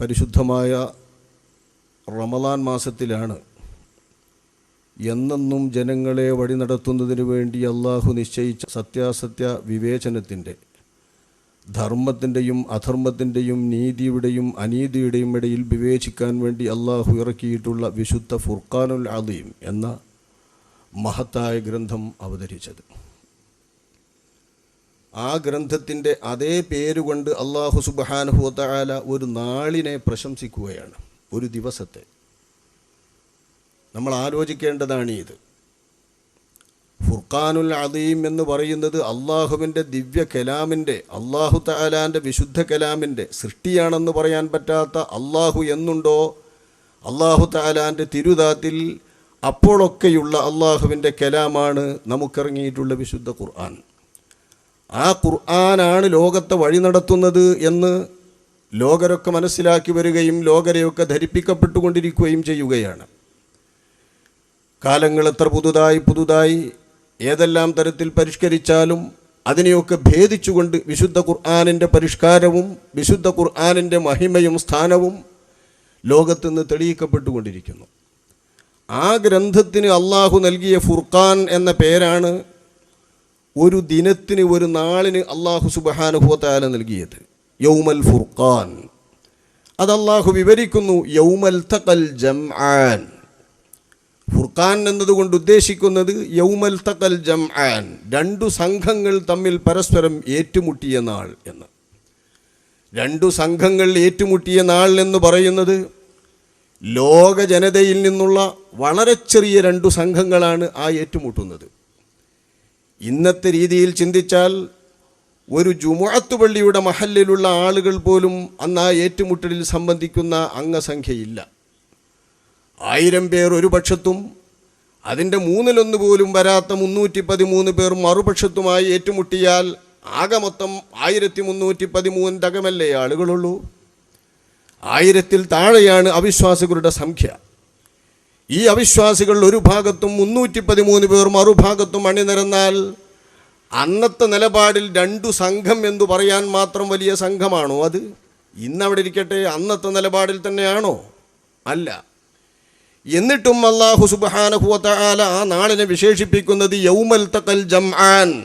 പരിശുദ്ധമായ റമദാൻ മാസത്തിലാണ് എന്നെന്നും ജനങ്ങളെ വഴി നടത്തുന്നതിന് വേണ്ടി അള്ളാഹു നിശ്ചയിച്ച സത്യാസത്യ വിവേചനത്തിന്റെ ധർമ്മത്തിന്റെയും അധർമ്മത്തിന്റെയും നീതിയുടെയും അനീതിയുടെയും ഇടയിൽ വിവേചിക്കാൻ വേണ്ടി അള്ളാഹു ഇറക്കിയിട്ടുള്ള വിശുദ്ധ ഫുർഖാനുൽ അലീം എന്ന മഹത്തായ ഗ്രന്ഥം അവതരിച്ചത്. ആ ഗ്രന്ഥത്തിന്റെ അതേ പേരുകൊണ്ട് അള്ളാഹു സുബാനുഹുല ഒരു നാളിനെ പ്രശംസിക്കുകയാണ്. ഒരു ദിവസത്തെ. നമ്മൾ ആലോചിക്കേണ്ടതാണ് ഇത്. ഫുർഖാനുൽ അദീം എന്ന് പറയുന്നത് അള്ളാഹുവിന്റെ ദിവ്യ കലാമിന്റെ അള്ളാഹു തലാന്റെ വിശുദ്ധ കലാമിന്റെ സൃഷ്ടിയാണെന്ന് പറയാൻ പറ്റാത്ത അള്ളാഹു എന്നുണ്ടോ? അള്ളാഹു താലാന്റെ തിരുതാത്തിൽ അപ്പോഴൊക്കെയുള്ള അള്ളാഹുവിന്റെ കലാമാണ് നമുക്കിറങ്ങിയിട്ടുള്ള വിശുദ്ധ ഖുർആൻ. ആ ഖുർആനാണ് ലോകത്തെ വഴി നടത്തുന്നത് എന്ന് ലോകരൊക്കെ മനസ്സിലാക്കി വരികയും ലോകരെയൊക്കെ ധരിപ്പിക്കപ്പെട്ടുകൊണ്ടിരിക്കുകയും ചെയ്യുകയാണ്. കാലങ്ങൾ എത്ര പുതുതായി പുതുതായി ഏതെല്ലാം തരത്തിൽ പരിഷ്കരിച്ചാലും അതിനെയൊക്കെ ഭേദിച്ചുകൊണ്ട് വിശുദ്ധ ഖുർആാനിന്റെ പരിഷ്കാരവും വിശുദ്ധ ഖുർആാനിന്റെ മഹിമയും സ്ഥാനവും ലോകത്തുനിന്ന് തെളിയിക്കപ്പെട്ടുകൊണ്ടിരിക്കുന്നു. ആ ഗ്രന്ഥത്തിന് അള്ളാഹു നൽകിയ ഫുർഖാൻ എന്ന പേരാണ് ഒരു ദിനത്തിന് ഒരു നാളിന് അള്ളാഹു സുബഹാനുഭവത്താല നൽകിയത്. യൗമൽ ഫുർഖാൻ. അത് അള്ളാഹു വിവരിക്കുന്നു യൗമൽ തഖൽ ജംആൻ. ഫുർഖാൻ എന്നതുകൊണ്ട് ഉദ്ദേശിക്കുന്നത് യൗമൽ തഖൽ ജംആൻ. രണ്ടു സംഘങ്ങൾ തമ്മിൽ പരസ്പരം ഏറ്റുമുട്ടിയ നാൾ എന്ന്. രണ്ടു സംഘങ്ങൾ ഏറ്റുമുട്ടിയ നാൾ എന്ന് പറയുന്നത് ലോക ജനതയിൽ നിന്നുള്ള വളരെ ചെറിയ രണ്ടു സംഘങ്ങളാണ് ആ ഏറ്റുമുട്ടുന്നത്. ഇന്നത്തെ രീതിയിൽ ചിന്തിച്ചാൽ ഒരു ജുമുഅത്ത് പള്ളിയുടെ മഹല്ലിലുള്ള ആളുകൾ പോലും അന്ന് ആ ഏറ്റുമുട്ടലിൽ സംബന്ധിക്കുന്ന അംഗസംഖ്യയില്ല. ആയിരം പേർ ഒരു പക്ഷത്തും അതിന്റെ മൂന്നിലൊന്ന് പോലും വരാത്ത മുന്നൂറ്റി പതിമൂന്ന് പേർ മറുപക്ഷത്തുമായി ഏറ്റുമുട്ടിയാൽ ആകെ മൊത്തം ആയിരത്തി മുന്നൂറ്റി പതിമൂന്നിന്റെ അകമല്ലേ ആളുകളുള്ളൂ? ആയിരത്തിൽ താഴെയാണ് അവിശ്വാസികളുടെ സംഖ്യ. ഈ അവിശ്വാസികൾ ഒരു ഭാഗത്തും മുന്നൂറ്റി പതിമൂന്ന് പേർ മറുഭാഗത്തും അണിനിരന്നാൽ അന്നത്തെ നിലപാടിൽ രണ്ടു സംഘം എന്ന് പറയാൻ മാത്രം വലിയ സംഘമാണോ അത്? ഇന്നവിടെ ഇരിക്കട്ടെ അന്നത്തെ നിലപാടിൽ തന്നെയാണോ? അല്ല. എന്നിട്ടും അള്ളാഹു സുബാനഹുല ആ നാളിനെ വിശേഷിപ്പിക്കുന്നത് യൗമൽ തക്കൽ ജംആൻ.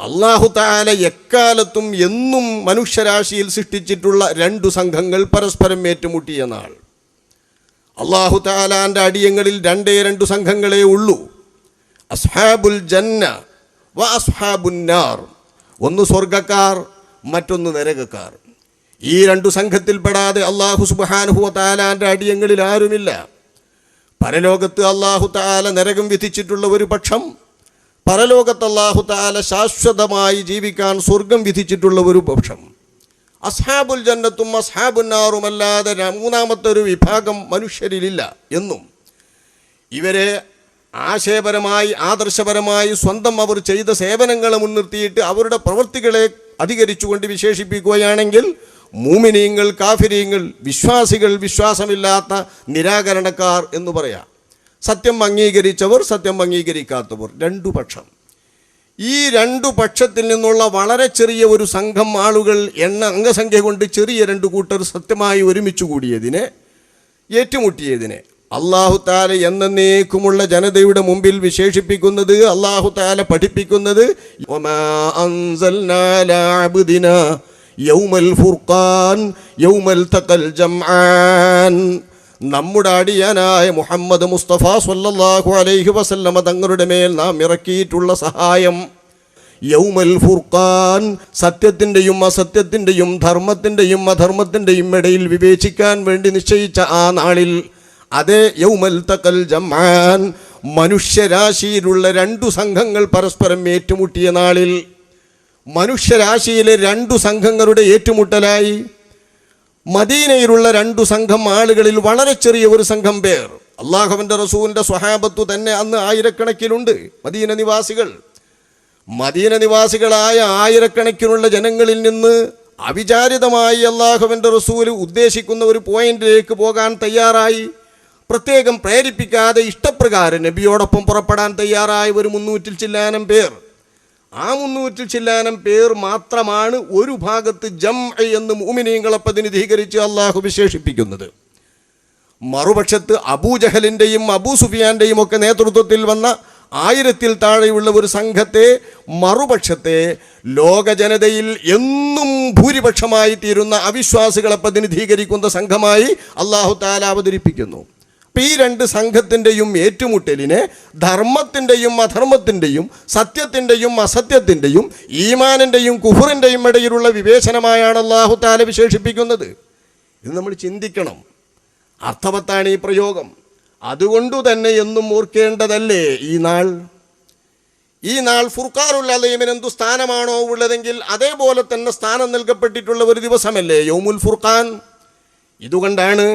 അള്ളാഹു താല എക്കാലത്തും എന്നും മനുഷ്യരാശിയിൽ സൃഷ്ടിച്ചിട്ടുള്ള രണ്ടു സംഘങ്ങൾ പരസ്പരം ഏറ്റുമുട്ടിയ നാൾ. അള്ളാഹു താലാന്റെ അടിയങ്ങളിൽ രണ്ടേ രണ്ടു സംഘങ്ങളേ ഉള്ളൂ. അസ്ഹാബുൽ ജന്ന വ അസ്ഹാബുന്നാർ ഒന്ന് സ്വർഗക്കാർ മറ്റൊന്ന് നരകക്കാർ. ഈ രണ്ടു സംഘത്തിൽപ്പെടാതെ അള്ളാഹു സുബാനുഹുവ താലാന്റെ അടിയങ്ങളിൽ ആരുമില്ല. പരലോകത്ത് അള്ളാഹു താല നരകം വിധിച്ചിട്ടുള്ള ഒരു പക്ഷം പരലോകത്ത് അള്ളാഹു താല ശാശ്വതമായി ജീവിക്കാൻ സ്വർഗം വിധിച്ചിട്ടുള്ള ഒരു പക്ഷം. അസ്ഹാബുൽ ജന്നത്തും അസ്ഹാബുന്നാറും അല്ലാതെ മൂന്നാമത്തെ ഒരു വിഭാഗം മനുഷ്യരിലില്ല എന്നും. ഇവരെ ആശയപരമായി ആദർശപരമായി സ്വന്തം അവർ ചെയ്ത സേവനങ്ങളെ മുൻനിർത്തിയിട്ട് അവരുടെ പ്രവൃത്തികളെ അധികരിച്ചുകൊണ്ട് വിശേഷിപ്പിക്കുകയാണെങ്കിൽ മൂമിനീങ്ങൾ കാഫിരീങ്ങൾ വിശ്വാസികൾ വിശ്വാസമില്ലാത്ത നിരാകരണക്കാർ എന്ന് പറയാം. സത്യം അംഗീകരിച്ചവർ സത്യം അംഗീകരിക്കാത്തവർ. രണ്ടു പക്ഷം. ഈ രണ്ടു പക്ഷത്തിൽ നിന്നുള്ള വളരെ ചെറിയ ഒരു സംഘം ആളുകൾ എണ്ണ അംഗസംഖ്യ കൊണ്ട് ചെറിയ രണ്ട് കൂട്ടർ സത്യമായി ഒരുമിച്ച് കൂടിയതിനെ ഏറ്റുമുട്ടിയതിനെ. അള്ളാഹു താല എന്നേക്കുമുള്ള ജനതയുടെ മുമ്പിൽ വിശേഷിപ്പിക്കുന്നത് അള്ളാഹു താല പഠിപ്പിക്കുന്നത് "വമാ അൻസൽനാ അലാ യൗമൽ ഫുർഖാൻ യൗമൽ തഖൽ ജംആൻ. നമ്മുടെ അടിയാനായ മുഹമ്മദ് മുസ്തഫ സല്ലല്ലാഹു അലൈഹി വസല്ലമ തങ്ങളുടെ മേൽ നാം ഇറക്കിയിട്ടുള്ള സഹായം യൗമൽ ഫുർഖാൻ സത്യത്തിന്റെയും അസത്യത്തിന്റെയും ധർമ്മത്തിന്റെയും അധർമ്മത്തിന്റെയും ഇടയിൽ വിവേചിക്കാൻ വേണ്ടി നിശ്ചയിച്ച ആ നാളിൽ അതേ യൗമൽ തക്കൽ ജമാൻ മനുഷ്യരാശിയിലുള്ള രണ്ടു സംഘങ്ങൾ പരസ്പരം ഏറ്റുമുട്ടിയ നാളിൽ മനുഷ്യരാശിയിലെ രണ്ടു സംഘങ്ങളുടെ ഏറ്റുമുട്ടലായി. മദീനയിലുള്ള രണ്ടു സംഘം ആളുകളിൽ വളരെ ചെറിയ ഒരു സംഘം പേർ. അള്ളാഹുവിന്റെ റസൂലിന്റെ സ്വഹാബത്തു തന്നെ അന്ന് ആയിരക്കണക്കിലുണ്ട് മദീന നിവാസികൾ. മദീന നിവാസികളായ ആയിരക്കണക്കിനുള്ള ജനങ്ങളിൽ നിന്ന് അവിചാരിതമായി അള്ളാഹുവിന്റെ റസൂൽ ഉദ്ദേശിക്കുന്ന ഒരു പോയിന്റിലേക്ക് പോകാൻ തയ്യാറായി. പ്രത്യേകം പ്രേരിപ്പിക്കാതെ ഇഷ്ടപ്രകാരം നബിയോടൊപ്പം പുറപ്പെടാൻ തയ്യാറായ ഒരു മുന്നൂറ്റിൽ ചില്ലാനം പേർ. ആ മുന്നൂറ്റി ചില്ലാനം പേർ മാത്രമാണ് ഒരു ഭാഗത്ത് ജം എന്ന് മൂമിനീങ്ങളെ പ്രതിനിധീകരിച്ച് അള്ളാഹു വിശേഷിപ്പിക്കുന്നത്. മറുപക്ഷത്ത് അബൂജഹലിന്റെയും അബൂ സുഫിയാന്റെയും ഒക്കെ നേതൃത്വത്തിൽ വന്ന ആയിരത്തിൽ താഴെയുള്ള ഒരു സംഘത്തെ മറുപക്ഷത്തെ ലോക ജനതയിൽ എന്നും ഭൂരിപക്ഷമായി തീരുന്ന അവിശ്വാസികളെ പ്രതിനിധീകരിക്കുന്ന സംഘമായി അള്ളാഹു താല അവതരിപ്പിക്കുന്നു. ഈ രണ്ട് സംഘത്തിന്റെയും ഏറ്റുമുട്ടലിനെ ധർമ്മത്തിന്റെയും അധർമ്മത്തിന്റെയും സത്യത്തിന്റെയും അസത്യത്തിന്റെയും ഈമാനിന്റെയും കുഹുറിന്റെയും ഇടയിലുള്ള വിവേചനമായാണ് അള്ളാഹു താല വിശേഷിപ്പിക്കുന്നത്. ഇത് നമ്മൾ ചിന്തിക്കണം. അർത്ഥവത്താണ് ഈ പ്രയോഗം. അതുകൊണ്ടു തന്നെ എന്നും ഓർക്കേണ്ടതല്ലേ ഈ നാൾ? ഈ നാൾ ഫുർഖാനുൽ അലീമിന് എന്തു സ്ഥാനമാണോ ഉള്ളതെങ്കിൽ അതേപോലെ തന്നെ സ്ഥാനം നൽകപ്പെട്ടിട്ടുള്ള ഒരു ദിവസമല്ലേ യൗമുൽ ഫുർഖാൻ? ഇതുകൊണ്ടാണ്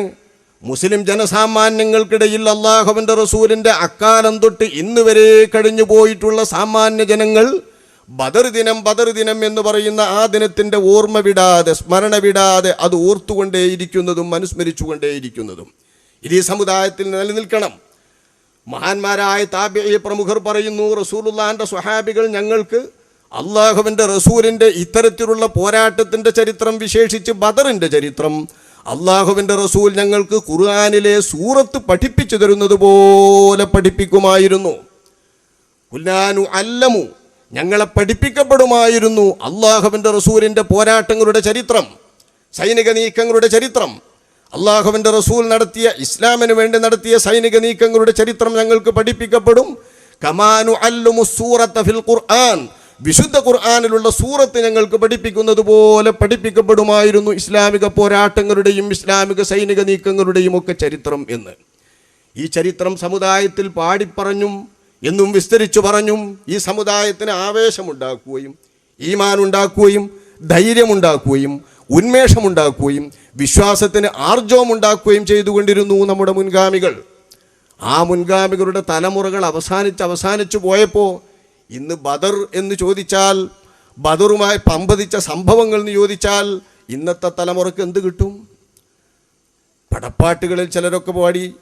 മുസ്ലിം ജനസാമാന്യങ്ങൾക്കിടയിൽ അള്ളാഹുവിന്റെ റസൂലിന്റെ അക്കാലം തൊട്ട് ഇന്ന് വരെ കഴിഞ്ഞു പോയിട്ടുള്ള സാമാന്യ ജനങ്ങൾ ബദർ ദിനം ബദർ ദിനം എന്ന് പറയുന്ന ആ ദിനത്തിന്റെ ഓർമ്മ വിടാതെ സ്മരണ വിടാതെ അത് ഓർത്തുകൊണ്ടേയിരിക്കുന്നതും അനുസ്മരിച്ചുകൊണ്ടേയിരിക്കുന്നതും. ഇത് ഈ സമുദായത്തിൽ നിലനിൽക്കണം. മഹാന്മാരായ താബിയ പ്രമുഖർ പറയുന്നു റസൂലുള്ളാന്റെ സ്വഹാബികൾ ഞങ്ങൾക്ക് അള്ളാഹുവിന്റെ റസൂലിന്റെ ഇത്തരത്തിലുള്ള പോരാട്ടത്തിന്റെ ചരിത്രം വിശേഷിച്ച് ബദറിന്റെ ചരിത്രം അള്ളാഹുവിന്റെ റസൂൽ ഞങ്ങൾക്ക് ഖുർആാനിലെ സൂറത്ത് പഠിപ്പിച്ചു തരുന്നത് പോലെ പഠിപ്പിക്കുമായിരുന്നു. കുല്ലാനു അല്ലമു ഞങ്ങളെ പഠിപ്പിക്കപ്പെടുമായിരുന്നു അള്ളാഹുവിന്റെ റസൂലിന്റെ പോരാട്ടങ്ങളുടെ ചരിത്രം സൈനിക നീക്കങ്ങളുടെ ചരിത്രം. അള്ളാഹുവിന്റെ റസൂൽ നടത്തിയ ഇസ്ലാമിന് വേണ്ടി നടത്തിയ സൈനിക നീക്കങ്ങളുടെ ചരിത്രം ഞങ്ങൾക്ക് പഠിപ്പിക്കപ്പെടും. കമാനു അല്ലുമു സൂറത്ത് ഫിൽ ഖുർആൻ വിശുദ്ധ ഖുർആാനിലുള്ള സൂറത്ത് ഞങ്ങൾക്ക് പഠിപ്പിക്കുന്നത് പോലെ പഠിപ്പിക്കപ്പെടുമായിരുന്നു ഇസ്ലാമിക പോരാട്ടങ്ങളുടെയും ഇസ്ലാമിക സൈനിക നീക്കങ്ങളുടെയും ഒക്കെ ചരിത്രം എന്ന്. ഈ ചരിത്രം സമുദായത്തിൽ പാടിപ്പറഞ്ഞും എന്നും വിസ്തരിച്ചു പറഞ്ഞും ഈ സമുദായത്തിന് ആവേശമുണ്ടാക്കുകയും ഈമാനുണ്ടാക്കുകയും ധൈര്യമുണ്ടാക്കുകയും ഉന്മേഷമുണ്ടാക്കുകയും വിശ്വാസത്തിന് ആർജവമുണ്ടാക്കുകയും ചെയ്തുകൊണ്ടിരുന്നു നമ്മുടെ മുൻഗാമികൾ. ആ മുൻഗാമികളുടെ തലമുറകൾ അവസാനിച്ച് അവസാനിച്ചു പോയപ്പോൾ ഇന്ന് ബദർ എന്ന് ചോദിച്ചാൽ ബദറുമായി പമ്പതിച്ച സംഭവങ്ങൾ എന്ന് ചോദിച്ചാൽ ഇന്നത്തെ തലമുറയ്ക്ക് എന്ത് കിട്ടും? പടപ്പാട്ടുകളിൽ ചിലരൊക്കെ പാടി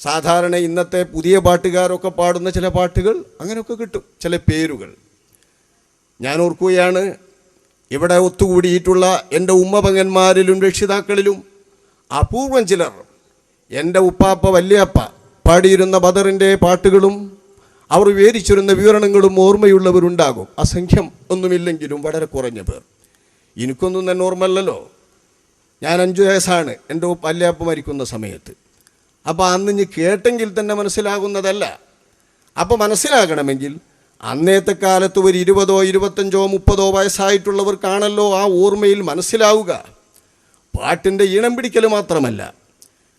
സാധാരണ ഇന്നത്തെ പുതിയ പാട്ടുകാരൊക്കെ പാടുന്ന ചില പാട്ടുകൾ അങ്ങനെയൊക്കെ കിട്ടും ചില പേരുകൾ. ഞാൻ ഓർക്കുകയാണ് ഇവിടെ ഒത്തുകൂടിയിട്ടുള്ള എന്റെ ഉമ്മപങ്ങന്മാരിലും രക്ഷിതാക്കളിലും അപൂർവം ചിലർ എന്റെ ഉപ്പാപ്പ വല്യപ്പ പാടിയിരുന്ന ബദറിന്റെ പാട്ടുകളും അവർ വിവരിച്ചിരുന്ന വിവരണങ്ങളും ഓർമ്മയുള്ളവരുണ്ടാകും. അസംഖ്യം ഒന്നുമില്ലെങ്കിലും വളരെ കുറഞ്ഞ പേർ. എനിക്കൊന്നും തന്നെ ഓർമ്മയല്ലല്ലോ. ഞാൻ അഞ്ചു വയസ്സാണ്. എന്റെ പല്ലയപ്പ് മരിക്കുന്ന സമയത്ത്. അപ്പോൾ അന്ന് ഇനി കേട്ടെങ്കിൽ തന്നെ മനസ്സിലാകുന്നതല്ല. അപ്പോൾ മനസ്സിലാകണമെങ്കിൽ അന്നേത്തെ കാലത്ത് ഒരു ഇരുപതോ ഇരുപത്തഞ്ചോ മുപ്പതോ വയസ്സായിട്ടുള്ളവർക്കാണല്ലോ ആ ഓർമ്മയിൽ മനസ്സിലാവുക. പാട്ടിന്റെ ഈണം പിടിക്കൽ മാത്രമല്ല.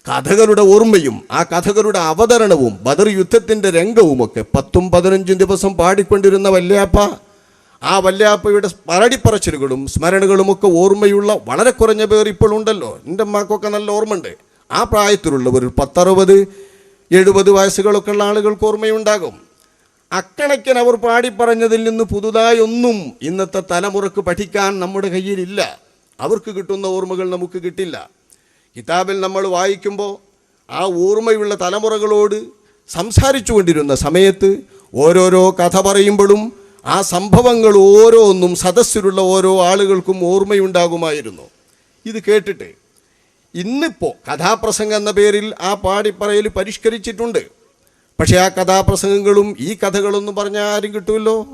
കഥകളുടെ ഓർമ്മയും ആ കഥകളുടെ അവതരണവും ബദർ യുദ്ധത്തിന്റെ രംഗവുമൊക്കെ പത്തും പതിനഞ്ചും ദിവസം പാടിക്കൊണ്ടിരുന്ന വല്യാപ്പ ആ വല്യാപ്പയുടെ സ്മരണകളും സ്മരണകളുമൊക്കെ ഓർമ്മയുള്ള വളരെ കുറഞ്ഞ പേർ ഇപ്പോൾ ഉണ്ടല്ലോ. എന്റെ അമ്മക്കൊക്കെ നല്ല ഓർമ്മയുണ്ട്. ആ പ്രായത്തിലുള്ളവർ പത്തറുപത് എഴുപത് വയസ്സുകളൊക്കെ ഉള്ള ആളുകൾക്ക് ഓർമ്മയുണ്ടാകും. അക്കണക്കിന് അവർ പാടിപ്പറഞ്ഞതിൽ നിന്ന് പുതുതായി ഒന്നും ഇന്നത്തെ തലമുറയ്ക്ക് പഠിക്കാൻ നമ്മുടെ കയ്യിലില്ല. അവർക്ക് കിട്ടുന്ന ഓർമ്മകൾ നമുക്ക് കിട്ടില്ല. കിതാബിൽ നമ്മൾ വായിക്കുമ്പോൾ ആ ഓർമ്മയുള്ള തലമുറകളോട് സംസാരിച്ചു കൊണ്ടിരുന്ന സമയത്ത് ഓരോരോ കഥ പറയുമ്പോഴും ആ സംഭവങ്ങൾ ഓരോന്നും സദസ്സിലുള്ള ഓരോ ആളുകൾക്കും ഓർമ്മയുണ്ടാകുമായിരുന്നു. ഇത് കേട്ടിട്ട് ഇന്നിപ്പോൾ കഥാപ്രസംഗം എന്ന പേരിൽ ആ പാടിപ്പറയൽ പരിഷ്കരിച്ചിട്ടുണ്ട്. പക്ഷേ ആ കഥാപ്രസംഗങ്ങളും ഈ കഥകളൊന്നും പറഞ്ഞാൽ ആരും കിട്ടുമല്ലോ?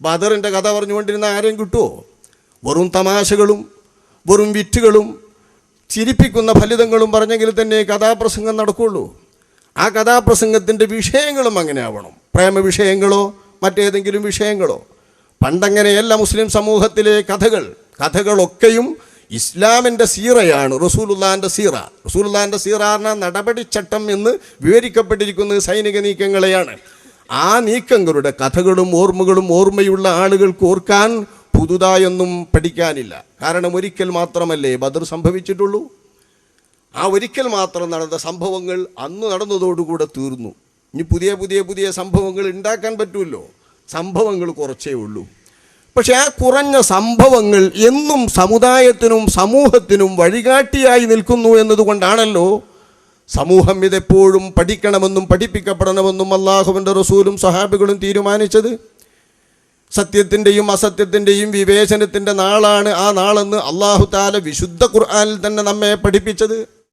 ബദറിന്റെ കഥ പറഞ്ഞുകൊണ്ടിരുന്ന ആരെയും കിട്ടുമോ വെറും തമാശകളും വെറും വിറ്റുകളും ചിരിപ്പിക്കുന്ന ഫലിതങ്ങളും പറഞ്ഞെങ്കിൽ തന്നെ കഥാപ്രസംഗം നടക്കുകയുള്ളൂ ആ കഥാപ്രസംഗത്തിന്റെ വിഷയങ്ങളും അങ്ങനെ ആവണം. പ്രേമ വിഷയങ്ങളോ മറ്റേതെങ്കിലും വിഷയങ്ങളോ. പണ്ടങ്ങനെയല്ല മുസ്ലിം സമൂഹത്തിലെ കഥകൾ. കഥകളൊക്കെയും ഇസ്ലാമിന്റെ സീറയാണ് റസൂലുല്ലാന്റെ സീറ. റസൂലുല്ലാന്റെ സീറ എന്ന നടപടിച്ചട്ടം എന്ന് വിവരിക്കപ്പെട്ടിരിക്കുന്നത് സൈനിക നീക്കങ്ങളെയാണ്. ആ നീക്കങ്ങളുടെ കഥകളും ഓർമ്മകളും ഓർമ്മയുള്ള ആളുകൾക്ക് ഓർക്കാൻ പുതുതായൊന്നും പഠിക്കാനില്ല. കാരണം ഒരിക്കൽ മാത്രമല്ലേ ബദർ സംഭവിച്ചിട്ടുള്ളൂ? ആ ഒരിക്കൽ മാത്രം നടന്ന സംഭവങ്ങൾ അന്ന് നടന്നതോടുകൂടെ തീർന്നു. ഇനി പുതിയ പുതിയ പുതിയ സംഭവങ്ങൾ ഉണ്ടാക്കാൻ പറ്റുമല്ലോ? സംഭവങ്ങൾ കുറച്ചേ ഉള്ളൂ. പക്ഷെ ആ കുറഞ്ഞ സംഭവങ്ങൾ എന്നും സമുദായത്തിനും സമൂഹത്തിനും വഴികാട്ടിയായി നിൽക്കുന്നു എന്നതുകൊണ്ടാണല്ലോ സമൂഹം ഇതെപ്പോഴും പഠിക്കണമെന്നും പഠിപ്പിക്കപ്പെടണമെന്നും അള്ളാഹുവിന്റെ റസൂലും സഹാബികളും തീരുമാനിച്ചത്. സത്യത്തിന്റെയും അസത്യത്തിന്റെയും വിവേചനത്തിന്റെ നാളാണ് ആ നാളെന്ന് അള്ളാഹു താല വിശുദ്ധ ഖുർആാനിൽ തന്നെ നമ്മെ പഠിപ്പിച്ചത്.